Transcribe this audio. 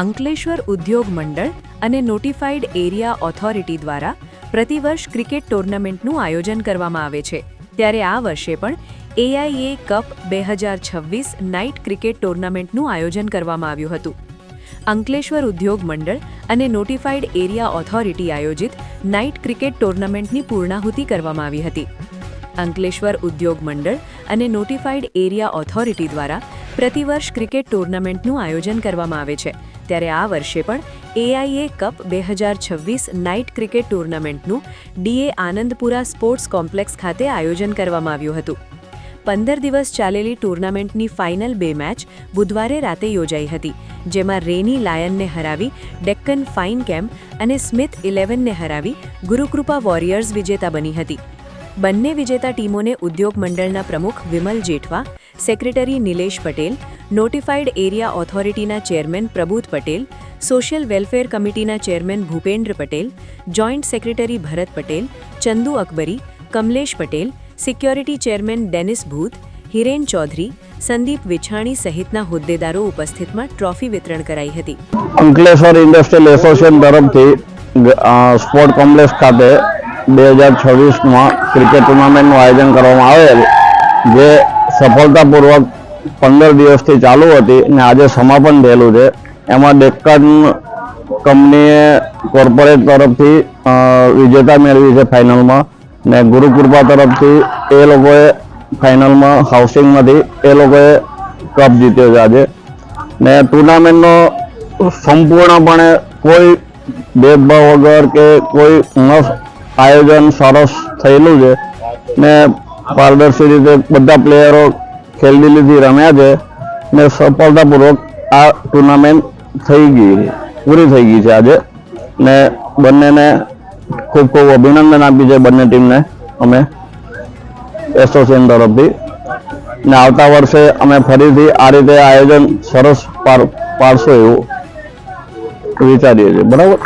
અંકલેશ્વર ઉદ્યોગ મંડળ અને નોટિફાઈડ એરિયા ઓથોરિટી દ્વારા પ્રતિવર્ષ ક્રિકેટ ટુર્નામેન્ટનું આયોજન કરવામાં આવે છે. ત્યારે આ વર્ષે પણ એઆઈએ કપ બે હજાર છવ્વીસ નાઇટ ક્રિકેટ ટુર્નામેન્ટનું આયોજન કરવામાં આવ્યું હતું. અંકલેશ્વર ઉદ્યોગ મંડળ અને નોટિફાઈડ એરિયા ઓથોરિટી આયોજિત નાઇટ ક્રિકેટ ટુર્નામેન્ટની પૂર્ણાહુતિ કરવામાં આવી હતી. અંકલેશ્વર ઉદ્યોગ મંડળ અને નોટિફાઈડ એરિયા ઓથોરિટી દ્વારા પ્રતિવર્ષ ક્રિકેટ ટુર્નામેન્ટનું આયોજન કરવામાં આવે છે. ત્યારે આ વર્ષે પણ એઆઈએ કપ બે હજાર છવ્વીસ નાઇટ ક્રિકેટ ટુર્નામેન્ટનું ડીએ આનંદપુરા સ્પોર્ટ્સ કોમ્પ્લેક્સ ખાતે આયોજન કરવામાં આવ્યું હતું. પંદર દિવસ ચાલેલી ટુર્નામેન્ટની ફાઇનલ બે મેચ બુધવારે રાતે યોજાઈ હતી, જેમાં રેની લાયનને હરાવી ડેક્કન ફાઇન કેમ્પ અને સ્મિથ ઇલેવનને હરાવી ગુરુકૃપા વોરિયર્સ વિજેતા બની હતી. બંને વિજેતા ટીમોને ઉદ્યોગ મંડળના પ્રમુખ Vimal Jethwa secretary Nilesh Patel notified area ઓથોરિટીના chairman Prabuddh Patel, social welfare કમિટીના chairman Bhupendra Patel, joint secretary Bharat Patel, Chandu Akbari, Kamlesh Patel, security chairman Dennis Bhut, Hiren Chaudhary, Sandeep વિછાણી સહિતના હોદ્દેદારો ઉપસ્થિતમાં ટ્રોફી વિતરણ કરાઈ હતી. અંકલેશ્વર ઇન્ડસ્ટ્રીયલ એસોસિએશન તરફથી sport complex ખાતે બે હજાર છવ્વીસમાં ક્રિકેટ ટુર્નામેન્ટનું આયોજન કરવામાં આવેલ, જે સફળતાપૂર્વક પંદર દિવસથી ચાલુ હતી અને આજે સમાપન થયેલું છે. એમાં ડેક્કન કંપનીએ કોર્પોરેટ તરફથી વિજેતા મેળવી છે ફાઇનલમાં ને ગુરુકૃપા તરફથી એ લોકોએ ફાઇનલમાં હાઉસિંગમાંથી એ લોકોએ કપ જીત્યો છે આજે. ને ટુર્નામેન્ટનો સંપૂર્ણપણે કોઈ ભેદભાવ વગર કે કોઈ આયોજન સરસ થયેલું છે. ને પારદર્શી રીતે બધા પ્લેયરો ખેલદિલીથી રમ્યા છે ને સફળતાપૂર્વક આ ટુર્નામેન્ટ થઈ ગઈ પૂરી થઈ ગઈ છે આજે. ને બંનેને ખૂબ ખૂબ અભિનંદન આપી છે બંને ટીમને અમે એસોસિએશન તરફથી. ને આવતા વર્ષે અમે ફરીથી આ રીતે આયોજન સરસ પાડશું એવું વિચારીએ છીએ. બરાબર?